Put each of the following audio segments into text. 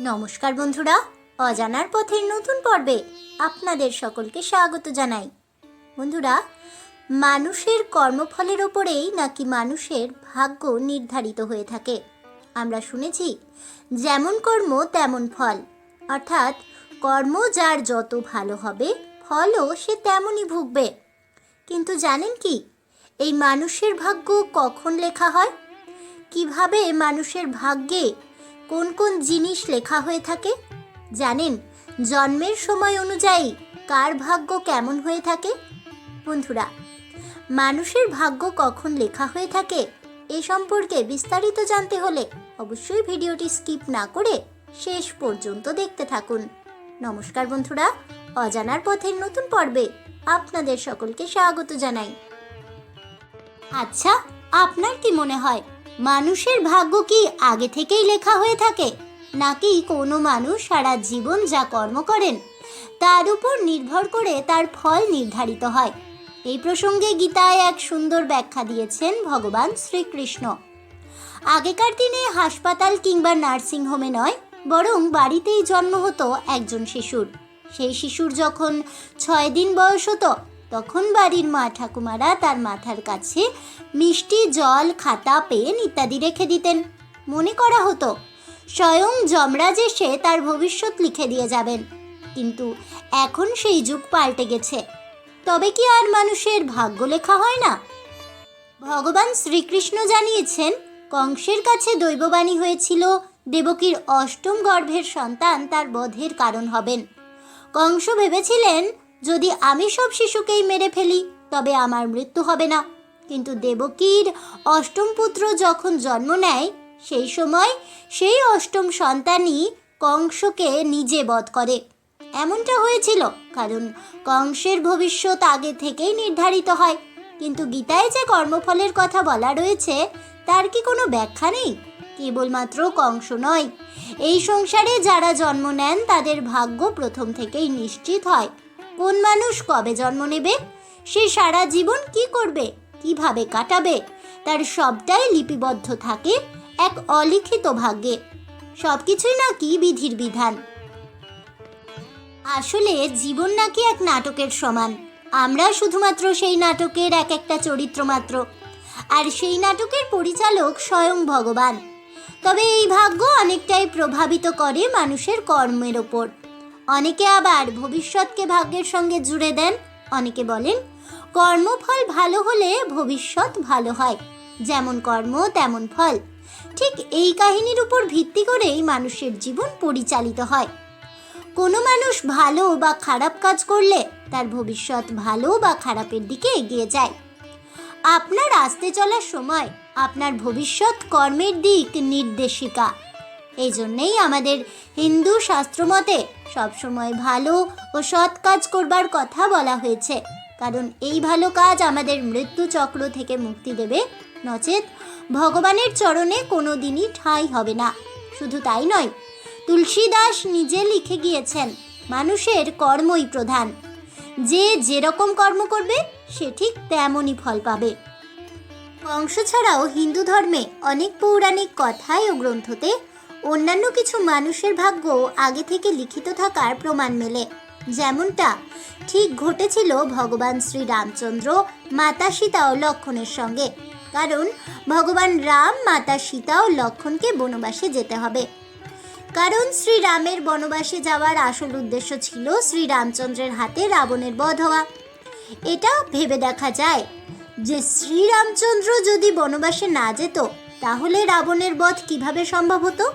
নমস্কার বন্ধুরা, অজানার পথের নতুন পর্বে আপনাদের সকলকে স্বাগত জানাই। বন্ধুরা, মানুষের কর্মফলের ওপরেই নাকি মানুষের ভাগ্য নির্ধারিত হয়ে থাকে। আমরা শুনেছি, যেমন কর্ম তেমন ফল। অর্থাৎ, কর্ম যার যত ভালো হবে, ফলও সে তেমনই ভুগবে। কিন্তু জানেন কি, এই মানুষের ভাগ্য কখন লেখা হয়? কীভাবে মানুষের ভাগ্যে কোন কোন জিনিস লেখা হয়ে থাকে? জানেন, জন্মের সময় অনুযায়ী কার ভাগ্য কেমন হয়ে থাকে? বন্ধুরা, মানুষের ভাগ্য কখন লেখা হয়ে থাকে এ সম্পর্কে বিস্তারিত জানতে হলে অবশ্যই ভিডিওটি স্কিপ না করে শেষ পর্যন্ত দেখতে থাকুন। নমস্কার বন্ধুরা, অজানার পথের নতুন পর্বে আপনাদের সকলকে স্বাগত জানাই। আচ্ছা আপনার কি মনে হয় মানুষের ভাগ্য কি আগে থেকেই লেখা হয়ে থাকে? নাকি কোনো মানুষ সারা জীবন যা কর্ম করেন, তার উপর নির্ভর করে তার ফল নির্ধারিত হয়? এই প্রসঙ্গে গীতায় এক সুন্দর ব্যাখ্যা দিয়েছেন ভগবান শ্রীকৃষ্ণ। আগেকার দিনে হাসপাতাল কিংবা নার্সিংহোমে নয়, বরং বাড়িতেই জন্ম হতো একজন শিশুর। সেই শিশুর যখন ছয় দিন বয়স হতো তখন বাড়ির মা ঠাকুমারা তার মাথার কাছে মিষ্টি জল, খাতা, পেন ইত্যাদি রেখে দিতেন। মনে করা হতো, স্বয়ং যমরাজ এসে তার ভবিষ্যৎ লিখে দিয়ে যাবেন। কিন্তু এখন সেই যুগ পাল্টে গেছে। তবে কি আর মানুষের ভাগ্য লেখা হয় না? ভগবান শ্রীকৃষ্ণ জানিয়েছেন, কংসের কাছে দৈববাণী হয়েছিল, দেবকীর অষ্টম গর্ভের সন্তান তার বধের কারণ হবেন। কংস ভেবেছিলেন যদি আমি সব শিশুকেই মেরে ফেলি, তবে আমার মৃত্যু হবে না। কিন্তু দেবকীর অষ্টম পুত্র যখন জন্ম নেয়, সেই সময় সেই অষ্টম সন্তানই কংসকে নিজে বধ করে। এমনটা হয়েছিল, কারণ কংসের ভবিষ্যৎ আগে থেকেই নির্ধারিত হয়। কিন্তু গীতায় যে কর্মফলের কথা বলা রয়েছে, তার কি কোনো ব্যাখ্যা নেই? কেবলমাত্র কংস নয়। এই সংসারে যারা জন্ম নেন, তাদের ভাগ্য প্রথম থেকেই নিশ্চিত হয়। কোন মানুষ কবে জন্ম নেবে? সে সারা জীবন কি করবে? কীভাবে কাটাবে? তার সবটাই লিপিবদ্ধ থাকে এক অলিখিত ভাগ্যে। সবকিছুই নাকি বিধির বিধান। আসলে জীবন নাকি এক নাটকের সমান। আমরা শুধুমাত্র সেই নাটকের এক একটা চরিত্র মাত্র। আর সেই নাটকের পরিচালক স্বয়ং ভগবান। তবে এই ভাগ্য অনেকটাই প্রভাবিত করে মানুষের কর্মের ওপর। অনেকে আবার ভবিষ্যৎকে ভাগ্যের সঙ্গে জুড়ে দেন। অনেকে বলেন, কর্মফল ভালো হলে ভবিষ্যৎ ভালো হয়। যেমন কর্ম, তেমন ফল। ঠিক এই কাহিনীর উপর ভিত্তি করেই মানুষের জীবন পরিচালিত হয়। কোনো মানুষ ভালো বা খারাপ কাজ করলে তার ভবিষ্যৎ ভালো বা খারাপের দিকে এগিয়ে যায়। আপনার আসতে চলার সময় আপনার ভবিষ্যৎ কর্মের দিক নির্দেশিকা। এই জন্যেই আমাদের হিন্দু শাস্ত্রমতে সবসময় ভালো ও সৎ কাজ করবার কথা বলা হয়েছে। কারণ এই ভালো কাজ আমাদের মৃত্যু চক্র থেকে মুক্তি দেবে। নচেত ভগবানের চরণে কোনো দিনই ঠাঁই হবে না। শুধু তাই নয়, তুলসীদাস নিজে লিখে গিয়েছেন, মানুষের কর্মই প্রধান। যে যেরকম কর্ম করবে, সে ঠিক তেমনই ফল পাবে। বংশ ছাড়াও হিন্দু ধর্মে অনেক পৌরাণিক কথায় ও গ্রন্থতে অন্যান্য কিছু মানুষের ভাগ্য আগে থেকে লিখিত থাকার প্রমাণ মেলে। যেমনটা, ঠিক ঘটেছিল ভগবান শ্রী রামচন্দ্র, মাতা সীতা ও লক্ষণের সঙ্গে। কারণ, ভগবান রাম, মাতা সীতা ও লক্ষণকে বনবাসে যেতে হবে। কারণ শ্রীরামের বনবাসে যাওয়ার আসল উদ্দেশ্য ছিল শ্রীরামচন্দ্রের হাতে রাবণের বধ হওয়া। এটা ভেবে দেখা যায় যে শ্রীরামচন্দ্র যদি বনবাসে না যেত, তাহলে রাবণের বধ কীভাবে সম্ভব হতো?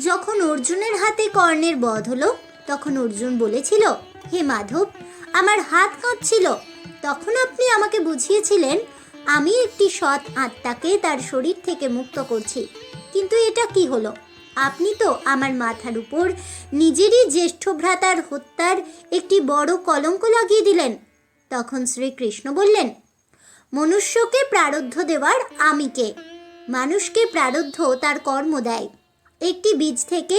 যখন অর্জুনের হাতে কর্ণের বধ হলো, তখন অর্জুন বলেছিল, হে মাধব, আমার হাত কাঁপছিল। তখন আপনি আমাকে বুঝিয়েছিলেন, আমি একটি সৎ আত্মাকে তার শরীর থেকে মুক্ত করছি। কিন্তু এটা কি হলো? আপনি তো আমার মাথার উপর নিজেরই জ্যেষ্ঠ ভ্রাতার হত্যার একটি বড় কলঙ্ক লাগিয়ে দিলেন। তখন শ্রীকৃষ্ণ বললেন, মনুষ্যকে প্রারব্ধ দেওয়ার আমি কে? মানুষকে প্রারব্ধ তার কর্ম দেয়। একটি বীজ থেকে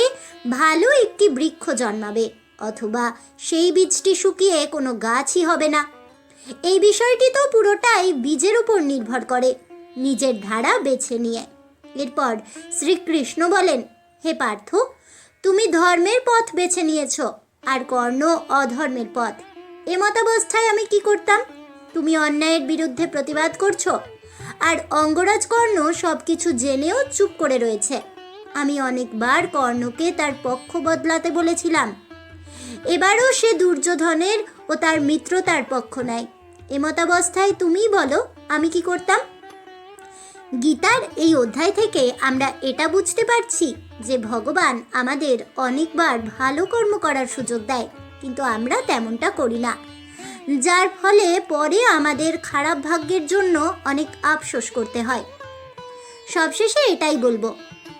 ভালো একটি বৃক্ষ জন্মাবে, অথবা সেই বীজটি শুকিয়ে কোনো গাছই হবে না। এই বিষয়টি তো পুরোটাই বীজের উপর নির্ভর করে, নিজের ধারা বেছে নিয়ে। এরপর শ্রীকৃষ্ণ বলেন, হে পার্থ, তুমি ধর্মের পথ বেছে নিয়েছ, আর কর্ণ অধর্মের পথ। এ মতাবস্থায় আমি কি করতাম? তুমি অন্যায়ের বিরুদ্ধে প্রতিবাদ করছ, আর অঙ্গরাজ কর্ণ সব কিছু জেনেও চুপ করে রয়েছে। আমি অনেকবার কর্ণকে তার পক্ষ বদলাতে বলেছিলাম। এবারও সে দুর্যোধনের ও তার মিত্রতার পক্ষ নেয় এমতাবস্থায় তুমিই বলো, আমি কি করতাম? গীতার এই অধ্যায় থেকে আমরা এটা বুঝতে পারছি যে ভগবান আমাদের অনেকবার ভালো কর্ম করার সুযোগ দেয়, কিন্তু আমরা তেমনটা করি না। যার ফলে পরে আমাদের খারাপ ভাগ্যের জন্য অনেক আফসোস করতে হয়। সবশেষে এটাই বলব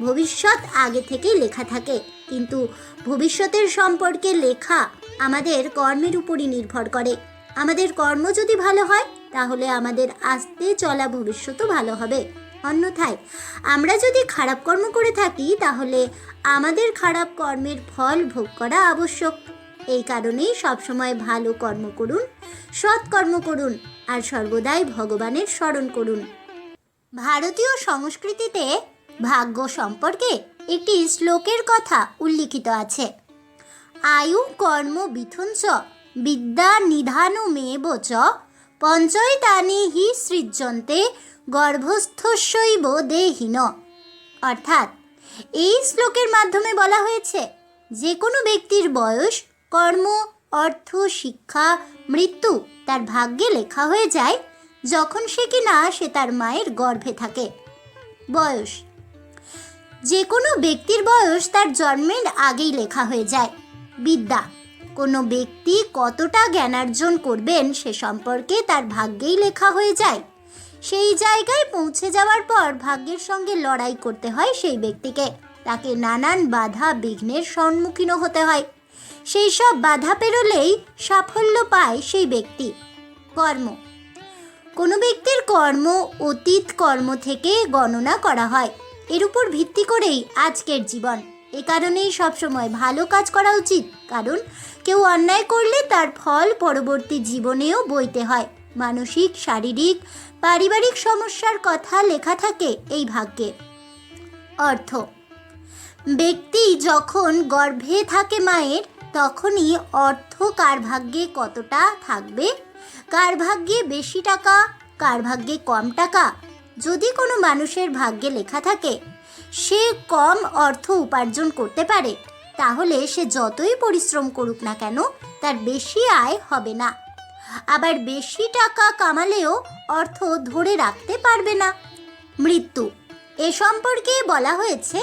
ভবিষ্যৎ আগে থেকেই লেখা থাকে। কিন্তু ভবিষ্যতের সম্পর্কে লেখা আমাদের কর্মের উপরই নির্ভর করে। আমাদের কর্ম যদি ভালো হয়, তাহলে আমাদের আসতে চলা ভবিষ্যতও ভালো হবে। অন্যথায়, আমরা যদি খারাপ কর্ম করে থাকি, তাহলে আমাদের খারাপ কর্মের ফল ভোগ করা আবশ্যক। এই কারণেই সবসময় ভালো কর্ম করুন, সৎ কর্ম করুন, আর সর্বদাই ভগবানের স্মরণ করুন। ভারতীয় সংস্কৃতিতে ভাগ্য সম্পর্কে একটি শ্লোকের কথা উল্লিখিত আছে। আয়ু কর্ম বিথুন চ বিদ্যা নিধানমেব চ পঞ্চয়তানি হি সৃজন্তে গর্ভস্থস্যৈব দেহীন। অর্থাৎ, এই শ্লোকের মাধ্যমে বলা হয়েছে যে কোনো ব্যক্তির বয়স, কর্ম, অর্থ, শিক্ষা, মৃত্যু তার ভাগ্যে লেখা হয়ে যায়, যখন সে কিনা সে তার মায়ের গর্ভে থাকে। বয়স যে কোনো ব্যক্তির বয়স তার জন্মের আগেই লেখা হয়ে যায়। বিদ্যা, কোনো ব্যক্তি কতটা জ্ঞানার্জন করবেন সে সম্পর্কে তার ভাগ্যেই লেখা হয়ে যায়। সেই জায়গায় পৌঁছে যাওয়ার পর ভাগ্যের সঙ্গে লড়াই করতে হয় সেই ব্যক্তিকে। তাকে নানান বাধা বিঘ্নের সম্মুখীনও হতে হয়। সেই সব বাধা পেরোলেই সাফল্য পায় সেই ব্যক্তি। কর্ম, কোনো ব্যক্তির কর্ম অতীত কর্ম থেকে গণনা করা হয়। এর উপর ভিত্তি করেই আজকের জীবন। এ কারণেই সবসময় ভালো কাজ করা উচিত, কারণ কেউ অন্যায় করলে তার ফল পরবর্তী জীবনেও বইতে হয়। মানসিক, শারীরিক, পারিবারিক সমস্যার কথা লেখা থাকে এই ভাগ্যে। অর্থ, ব্যক্তি যখন গর্ভে থাকে মায়ের, তখনই অর্থ কার ভাগ্যে কতটা থাকবে? কার ভাগ্যে বেশি টাকা? কার ভাগ্যে কম টাকা? যদি কোনো মানুষের ভাগ্যে লেখা থাকে, সে কম অর্থ উপার্জন করতে পারে, তাহলে সে যতই পরিশ্রম করুক না কেন, তার বেশি আয় হবে না। আবার বেশি টাকা কামালেও অর্থ ধরে রাখতে পারবে না। মৃত্যু। এ সম্পর্কে বলা হয়েছে,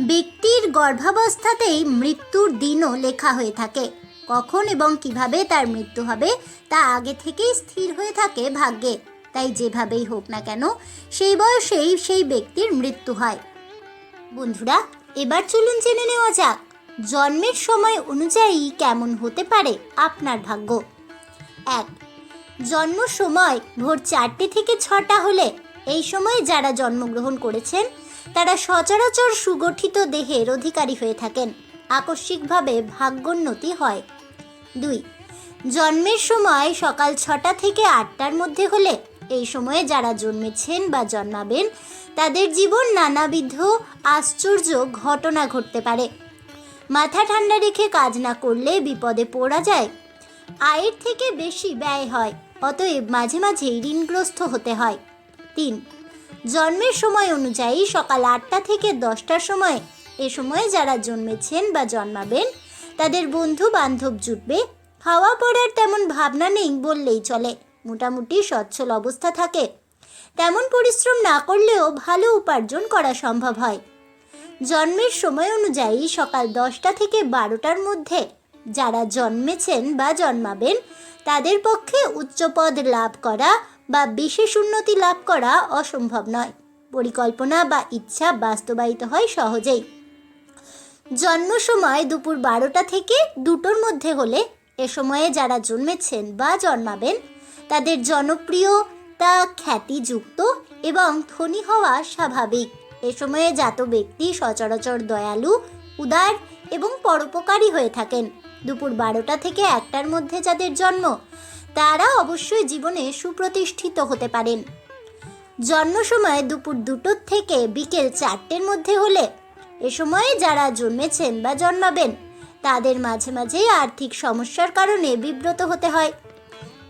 ব্যক্তির গর্ভাবস্থাতেই মৃত্যুর দিনও লেখা হয়ে থাকে। কখন এবং কীভাবে তার মৃত্যু হবে, তা আগে থেকেই স্থির হয়ে থাকে ভাগ্যে। তাই যেভাবেই হোক না কেন, সেই বয়সেই সেই ব্যক্তির মৃত্যু হয়। বন্ধুরা, এবার চলুন জেনে নেওয়া যাক, জন্মের সময় অনুযায়ী কেমন হতে পারে আপনার ভাগ্য। এক, জন্ম সময় ভোর চারটে থেকে ছটা হলে, এই সময়ে যারা জন্মগ্রহণ করেছেন, তারা সচরাচর সুগঠিত দেহের অধিকারী হয়ে থাকেন, আকস্মিকভাবে ভাগ্যোন্নতি হয়। দুই, জন্মের সময় সকাল ছটা থেকে আটটার মধ্যে হলে এই সময়ে যারা জন্মেছেন বা জন্মাবেন, তাদের জীবন নানাবিধ আশ্চর্য ঘটনা ঘটতে পারে। মাথা ঠান্ডা রেখে কাজ না করলে বিপদে পড়া যায়। আয়ের থেকে বেশি ব্যয় হয়, অতএব মাঝে মাঝেই ঋণগ্রস্ত হতে হয়। তিন, জন্মের সময় অনুযায়ী সকাল আটটা থেকে দশটার সময়, এ সময়ে যারা জন্মেছেন বা জন্মাবেন, তাদের বন্ধু বান্ধব জুটবে। খাওয়া পড়ার তেমন ভাবনা নেই বললেই চলে। মোটামুটি সচ্ছল অবস্থা থাকে। তেমন পরিশ্রম না করলেও ভালো উপার্জন করা সম্ভব হয়। জন্মের সময় অনুযায়ী সকাল দশটা থেকে বারোটার মধ্যে যারা জন্মেছেন বা জন্মাবেন, তাদের পক্ষে উচ্চপদ লাভ করা বা বিশেষ উন্নতি লাভ করা অসম্ভব নয়। পরিকল্পনা বা ইচ্ছা বাস্তবায়িত হয় সহজেই। জন্ম সময় দুপুর বারোটা থেকে দুটোর মধ্যে হলে এ সময়ে যারা জন্মেছেন বা জন্মাবেন তাদের জনপ্রিয়তা খ্যাতিযুক্ত এবং ধনী হওয়া স্বাভাবিক। এ সময়ে জাত ব্যক্তি সচরাচর দয়ালু, উদার এবং পরোপকারী হয়ে থাকেন। দুপুর বারোটা থেকে একটার মধ্যে যাদের জন্ম, তারা অবশ্যই জীবনে সুপ্রতিষ্ঠিত হতে পারেন। জন্ম সময় দুপুর দুটোর থেকে বিকেল চারটের মধ্যে হলে, এ সময়ে যারা জন্মেছেন বা জন্মাবেন, তাদের মাঝে মাঝে আর্থিক সমস্যার কারণে বিব্রত হতে হয়।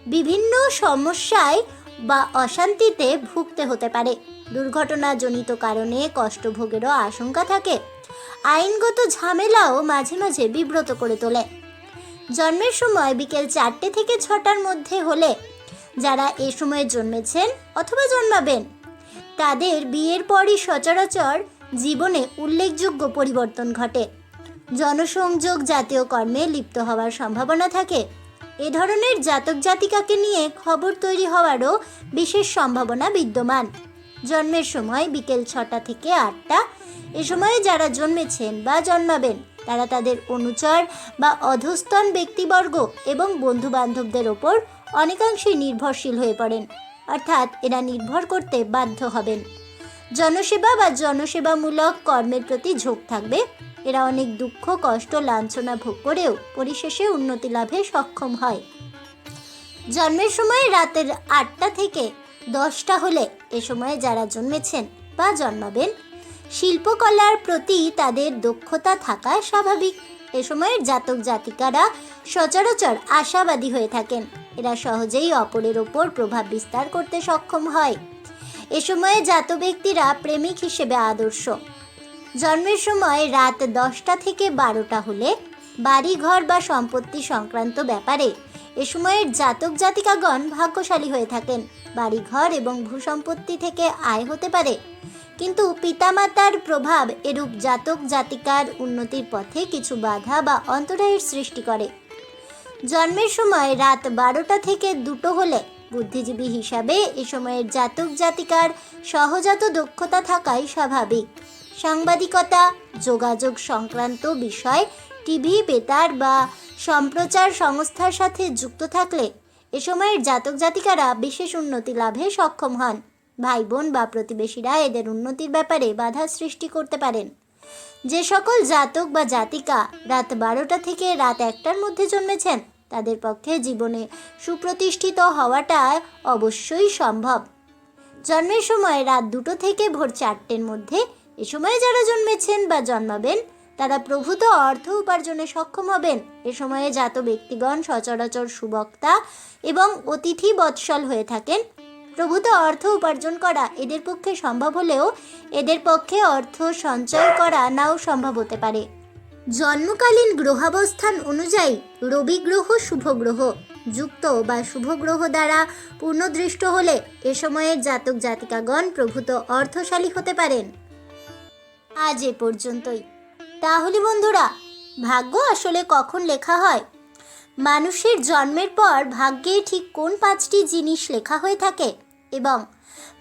বিভিন্ন সমস্যায় বা অশান্তিতে ভুগতে হতে পারে। দুর্ঘটনাজনিত কারণে কষ্টভোগেরও আশঙ্কা থাকে। আইনগত ঝামেলাও মাঝে মাঝে বিব্রত করে তোলে। জন্মের সময় বিকেল চারটে থেকে ছটার মধ্যে হলে যারা এ সময়ে জন্মেছেন অথবা জন্মাবেন, তাদের বিয়ের পরই সচরাচর জীবনে উল্লেখযোগ্য পরিবর্তন ঘটে। জনসংযোগ জাতীয় কর্মে লিপ্ত হওয়ার সম্ভাবনা থাকে। এ ধরনের জাতক জাতিকাকে নিয়ে খবর তৈরি হওয়ারও বিশেষ সম্ভাবনা বিদ্যমান। জন্মের সময় বিকেল ছটা থেকে আটটা। এ সময়ে যারা জন্মেছেন বা জন্মাবেন, তারা তাদের অনুচর বা অধস্তন ব্যক্তিবর্গ এবং বন্ধু বান্ধবদের ওপর অনেকাংশেই নির্ভরশীল হয়ে পড়েন। অর্থাৎ এরা নির্ভর করতে বাধ্য হবেন। জনসেবা বা জনসেবামূলক কর্মের প্রতি ঝোঁক থাকবে। এরা অনেক দুঃখ, কষ্ট, লাঞ্ছনা ভোগ করেও পরিশেষে উন্নতি লাভে সক্ষম হয়। জন্মের সময় রাতের আটটা থেকে দশটা হলে এ সময়ে যারা জন্মেছেন বা জন্মাবেন, শিল্পকলার প্রতি তাদের দক্ষতা থাকা স্বাভাবিক। এ সময়ের জাতক জাতিকারা সচরাচর আশাবাদী হয়ে থাকেন। এরা সহজেই অপরের ওপর প্রভাব বিস্তার করতে সক্ষম হয়। এ সময়ে জাত ব্যক্তিরা প্রেমিক হিসেবে আদর্শ। জন্মের সময় রাত দশটা থেকে বারোটা হলে বাড়ি ঘর বা সম্পত্তি সংক্রান্ত ব্যাপারে এ সময়ের জাতক জাতিকাগণ ভাগ্যশালী হয়ে থাকেন। বাড়িঘর এবং ভূসম্পত্তি থেকে আয় হতে পারে। কিন্তু পিতামাতার প্রভাব এরূপ জাতক জাতিকার উন্নতির পথে কিছু বাধা বা অন্তরায়ের সৃষ্টি করে। জন্মের সময় রাত বারোটা থেকে দুটো হলে বুদ্ধিজীবী হিসাবে এ সময়ের জাতক জাতিকার সহজাত দক্ষতা থাকাই স্বাভাবিক। সাংবাদিকতা, যোগাযোগ সংক্রান্ত বিষয়, টিভি, বেতার বা সম্প্রচার সংস্থার সাথে যুক্ত থাকলে এ সময়ের জাতক জাতিকারা বিশেষ উন্নতি লাভে সক্ষম হন। ভাই বোন বা প্রতিবেশীরা এদের উন্নতির ব্যাপারে বাধা সৃষ্টি করতে পারেন। যে সকল জাতক বা জাতিকা রাত বারোটা থেকে রাত একটার মধ্যে জন্মেছেন তাদের পক্ষে জীবনে সুপ্রতিষ্ঠিত হওয়াটা অবশ্যই সম্ভব। জন্মের সময় রাত দুটো থেকে ভোর চারটের মধ্যে এ সময় যারা জন্মেছেন বা জন্মাবেন, তারা প্রভূত অর্থ উপার্জনে সক্ষম হবেন। এ সময়ে জাত ব্যক্তিগণ সচরাচর সুবক্তা এবং অতিথি বৎসল হয়ে থাকেন। প্রভূত অর্থ উপার্জন করা এদের পক্ষে সম্ভব হলেও এদের পক্ষে অর্থ সঞ্চয় করা নাও সম্ভব হতে পারে। জন্মকালীন গ্রহাবস্থান অনুযায়ী রবি গ্রহ, শুভ গ্রহ যুক্ত বা শুভ গ্রহ দ্বারা পূর্ণদৃষ্ট হলে এ সময়ের জাতক জাতিকাগণ প্রভূত অর্থশালী হতে পারেন। আজ এ পর্যন্তই। তাহলে বন্ধুরা, ভাগ্য আসলে কখন লেখা হয়? মানুষের জন্মের পর ভাগ্যে ঠিক কোন পাঁচটি জিনিস লেখা হয়ে থাকে এবং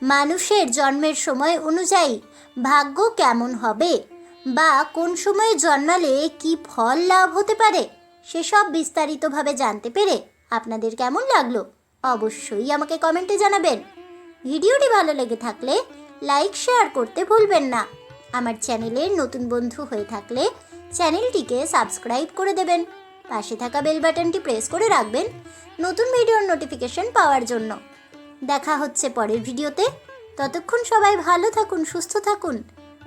মানুষের জন্মের সময় অনুযায়ী ভাগ্য কেমন হবে? বা কোন সময়ে জন্মালে কি ফল লাভ হতে পারে, সেসব বিস্তারিতভাবে জানতে পেরে আপনাদের কেমন লাগল অবশ্যই আমাকে কমেন্টে জানাবেন। ভিডিওটি ভালো লেগে থাকলে লাইক, শেয়ার করতে ভুলবেন না। আমার চ্যানেলের নতুন বন্ধু হয়ে থাকলে চ্যানেলটিকে সাবস্ক্রাইব করে দেবেন। পাশে থাকা বেল বাটনটি প্রেস করে রাখবেন নতুন ভিডিওর নোটিফিকেশন পাওয়ার জন্য। দেখা হচ্ছে পরের ভিডিওতে। ততক্ষণ সবাই ভালো থাকুন, সুস্থ থাকুন।